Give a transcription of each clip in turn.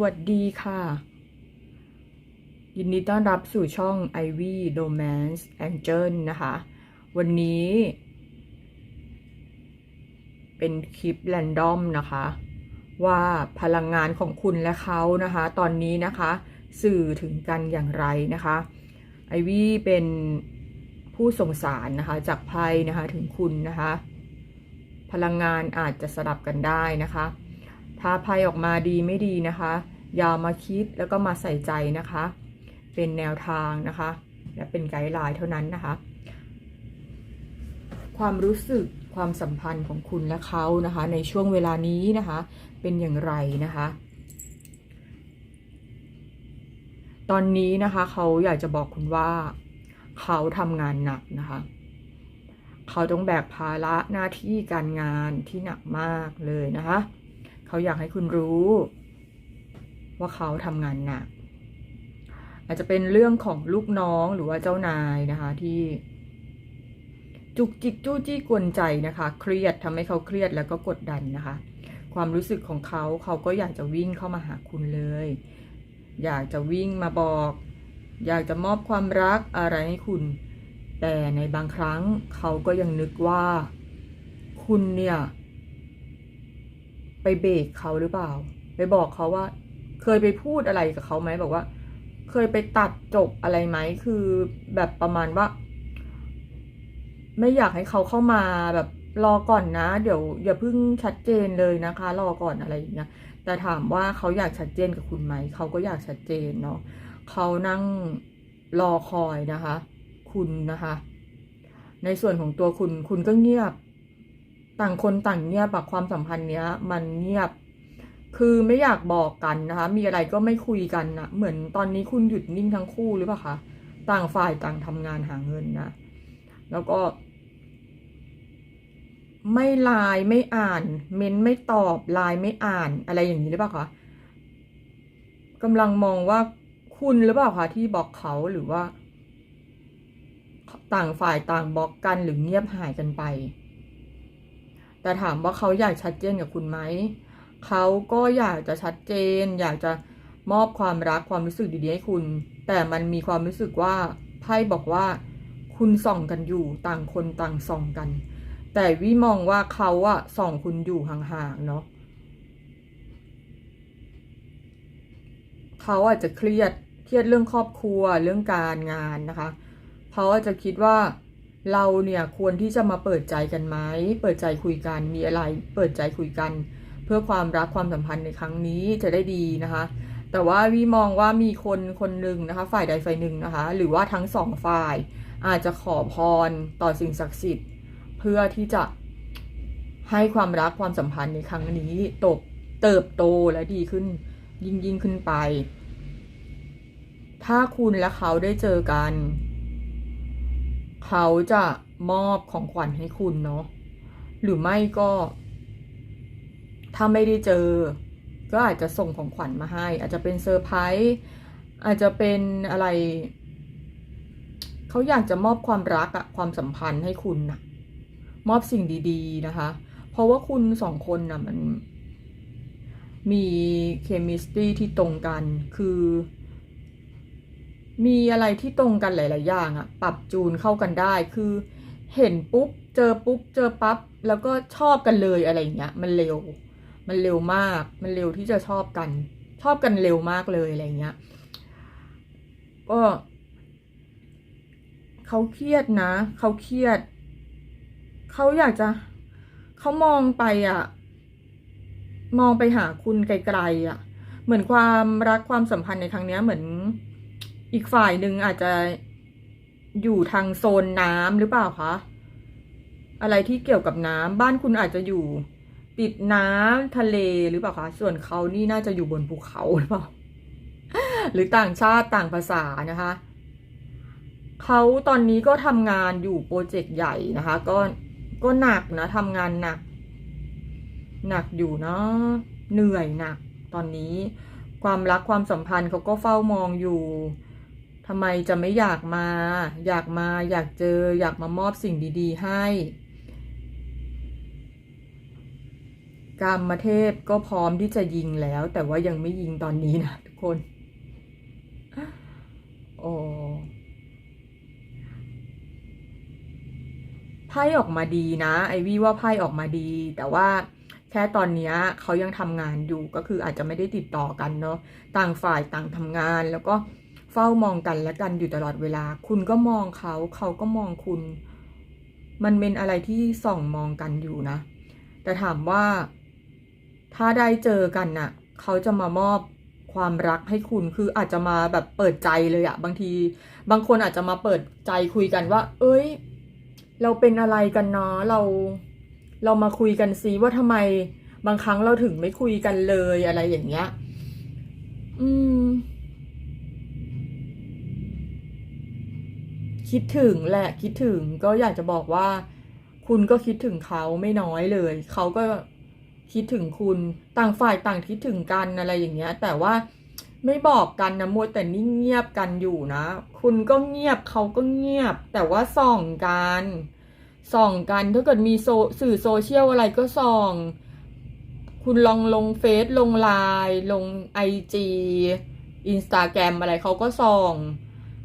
วัสดีค่ะ ยินดีต้อนรับสู่ช่อง Ivy Romance Angel นะคะ วันนี้ เป็นคลิปแรนดอมนะคะ ว่าพลังงานของคุณและเขานะคะ ตอนนี้นะคะ สื่อถึงกันอย่างไรนะคะไอวี่เป็นผู้ส่งสารนะคะจากไพ่นะคะถึงคุณนะคะ พลังงานอาจจะสลับกันได้นะคะ ถ้าไพ่ออกมาดีไม่ดีนะคะ อย่ามาคิดแล้วก็มาใส่ใจนะคะ เป็นแนวทางนะคะ และเป็นไกด์ไลน์เท่านั้นนะคะ ความรู้สึกความสัมพันธ์ของคุณและเขานะคะ ในช่วงเวลานี้นะคะ เป็นอย่างไรนะคะ ตอนนี้นะคะเขาอยากจะบอกคุณว่า เขาทำงานหนักนะคะเขาต้องแบกภาระหน้าที่การงานที่หนักมากเลยนะคะ เขาอยากให้คุณรู้ ว่าเขาทำงานหนักอาจจะเป็นเรื่องของลูกน้องหรือว่าเจ้านายนะคะที่ จุกจิกจู้จี้กวนใจนะคะ เครียดทำให้เขาเครียดแล้วก็กดดันนะคะ ความรู้สึกของเขาเขาก็อยากจะวิ่งเข้ามาหาคุณเลย อยากจะวิ่งมาบอก อยากจะมอบความรักอะไรให้คุณ แต่ในบางครั้งเขาก็ยังนึกว่า คุณเนี่ย ไปเบรกเขาหรือเปล่า ไปบอกเขาว่า เคยไปพูดอะไรกับเขาไหมบอกว่า เคยไปตัดจบอะไรไหมคือแบบประมาณว่า ไม่อยากให้เขาเข้ามาแบบรอก่อนนะ เดี๋ยวอย่าเพิ่งชัดเจนเลยนะคะ รอก่อนอะไรอย่างเงี้ยแต่ถามว่าเขาอยากชัดเจนกับคุณไหมเขาก็อยากชัดเจนเนาะเขานั่งรอคอยนะคะ คุณนะคะ ในส่วนของตัวคุณคุณก็เงียบ ต่างคนต่างเงียบแบบความสัมพันธ์เนี้ย มันเงียบ คือไม่อยากบอกกันนะคะ มีอะไรก็ไม่คุยกันนะเหมือนตอนนี้คุณหยุดนิ่งทั้งคู่หรือเปล่าคะต่างฝ่ายต่างทำงานหาเงินนะแล้วก็ ไม่ไลน์ไม่อ่าน เม้นไม่ตอบไลน์ไม่อ่านอะไรอย่างนี้หรือเปล่าคะกำลังมองว่าคุณหรือเปล่าคะที่บอกเขาหรือว่า ต่างฝ่ายต่างบล็อกกันหรือเงียบหายกันไป แต่ถามว่าเขาอยากชัดเจนกับคุณไหม เขาก็อยากจะชัดเจน อยากจะมอบความรักความรู้สึกดีๆให้คุณ แต่มันมีความรู้สึกว่าไพ่บอกว่า คุณส่องกันอยู่ต่างคนต่างส่องกัน แต่วิมองว่าเขาอะส่องคุณอยู่ห่างๆเนาะเขาอาจจะเครียด เครียดเรื่องครอบครัวเรื่องการงานนะคะ เขาอาจจะคิดว่า เราเนี่ยควรที่จะมาเปิดใจกันไหม เปิดใจคุยกัน มีอะไรเปิดใจคุยกัน เพื่อความรักความสัมพันธ์ในครั้งนี้จะได้ดีนะคะ แต่ว่าวิมองว่ามีคนคนหนึ่งนะคะ ฝ่ายใดฝ่ายหนึ่งนะคะ หรือว่าทั้งสองฝ่าย อาจจะขอพรต่อสิ่งศักดิ์สิทธิ์ เพื่อที่จะให้ความรักความสัมพันธ์ในครั้งนี้ตบเติบโตและดีขึ้น ยิ่งยิ่งขึ้นไป ถ้าคุณและเขาได้เจอกัน เขาจะมอบของขวัญให้คุณเนาะหรือไม่ก็ ถ้าไม่ได้เจอ ก็อาจจะส่งของขวัญมาให้ อาจจะเป็นเซอร์ไพรส์อาจจะเป็นอะไร เขาอยากจะมอบความรักอะความสัมพันธ์ให้คุณนะมอบสิ่งดี ๆ นะคะ เพราะว่าคุณสองคนนะมัน มีเคมิสตรีที่ตรงกันคือ มีอะไรที่ตรงกันหลาย ๆ อย่างอะปรับจูนเข้ากันได้คือ เห็นปุ๊บเจอปุ๊บเจอปั๊บแล้วก็ชอบกันเลยอะไรอย่างเงี้ย มันเร็ว มันเร็วมาก มันเร็วที่จะชอบกัน ชอบกันเร็วมากเลยอะไรเงี้ยก็เขาเครียดนะเขาเครียดเขาอยากจะเขามองไปอะ มองไปหาคุณไกลๆอะ เหมือนความรักความสัมพันธ์ในครั้งเนี้ยเหมือน อีกฝ่ายหนึ่งอาจจะอยู่ทางโซนน้ำหรือเปล่าคะ อะไรที่เกี่ยวกับน้ำบ้านคุณอาจจะอยู่ติดน้ำทะเลหรือเปล่าคะ ส่วนเขานี่น่าจะอยู่บนภูเขาหรือเปล่า หรือต่างชาติต่างภาษานะคะ เขาตอนนี้ก็ทำงานอยู่โปรเจกต์ใหญ่นะคะ ก็ก็หนักนะทำงานหนัก หนักอยู่เนาะเหนื่อยหนัก ตอนนี้ความรักความสัมพันธ์เขาก็เฝ้ามองอยู่ำไมจะไม่อยากมา อยากมาอยากเจอ อยากมามอบสิ่งดี ๆ ให้กกามเทพก็พร้อมที่จะยิงแล้ว แต่ว่ายังไม่ยิงตอนนี้นะทุกคน โอ้ไพ่ออกมาดีนะ ไอวี่ว่าไพ่ออกมาดี แต่ว่าแค่ตอนนี้เขายังทำงานอยู่ก็คืออาจจะไม่ได้ติดต่อกันเนาะต่างฝ่ายต่างทำงานแล้วก็ เฝ้ามองกันและกันอยู่ตลอดเวลา คุณก็มองเขา เขาก็มองคุณ มันเป็นอะไรที่ส่องมองกันอยู่นะ แต่ถามว่า ถ้าได้เจอกันน่ะ เขาจะมามอบความรักให้คุณคืออาจจะมาแบบเปิดใจเลยอะบางที บางคนอาจจะมาเปิดใจคุยกันว่า เอ้ย เราเป็นอะไรกันเนาะเรา เรามาคุยกันซิว่าทำไมบางครั้งเราถึงไม่คุยกันเลยอะไรอย่างเงี้ย อืม คิดถึงแหละคิดถึงก็อยากจะบอกว่า คุณก็คิดถึงเขาไม่น้อยเลย เขาก็คิดถึงคุณต่างฝ่ายต่างคิดถึงกันอะไรอย่างเงี้ย แต่ว่าไม่บอกกันนะมัวแต่นิ่งเงียบกันอยู่นะ คุณก็เงียบเขาก็เงียบ แต่ว่าส่องกันส่องกันถ้าเกิดมีโซสื่อโซเชียลอะไรก็ส่อง คุณลองลงเฟซลงไลน์ลงไอจีอินสตาแกรมอะไรเขาก็ส่อง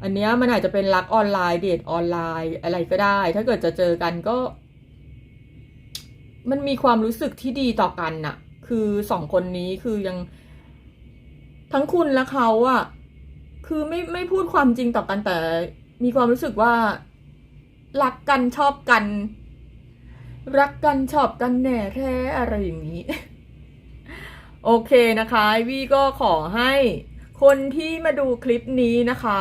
อันเนี้ยมันอาจจะเป็นรักออนไลน์เดทออนไลน์อะไรก็ได้ ถ้าเกิดจะเจอกันก็ มันมีความรู้สึกที่ดีต่อกันน่ะ คือสองคนนี้คือยังทั้งคุณและเขาอะคือไม่ไม่พูดความจริงต่อกันแต่ มีความรู้สึกว่า รักกันชอบกัน รักกันชอบกันแน่แท้อะไรอย่างนี้ โอเคนะคะวีก็ขอให้ คนที่มาดูคลิปนี้นะคะ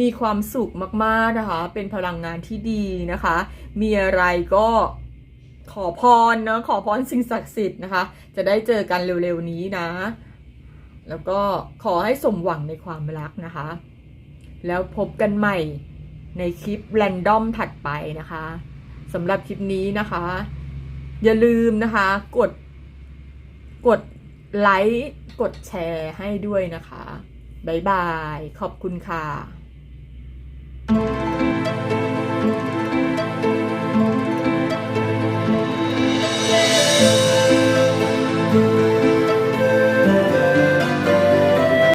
มีความสุขมากๆนะคะ เป็นพลังงานที่ดีนะคะ มีอะไรก็ขอพรเนาะขอพรสิ่งศักดิ์สิทธิ์นะคะ จะได้เจอกันเร็วๆนี้นะ แล้วก็ขอให้สมหวังในความรักนะคะ แล้วพบกันใหม่ในคลิปแรนดอมถัดไปนะคะสำหรับคลิปนี้นะคะ อย่าลืมนะคะ กดกดไลค์กดแชร์ให้ด้วยนะคะ บ๊ายบาย ขอบคุณค่ะ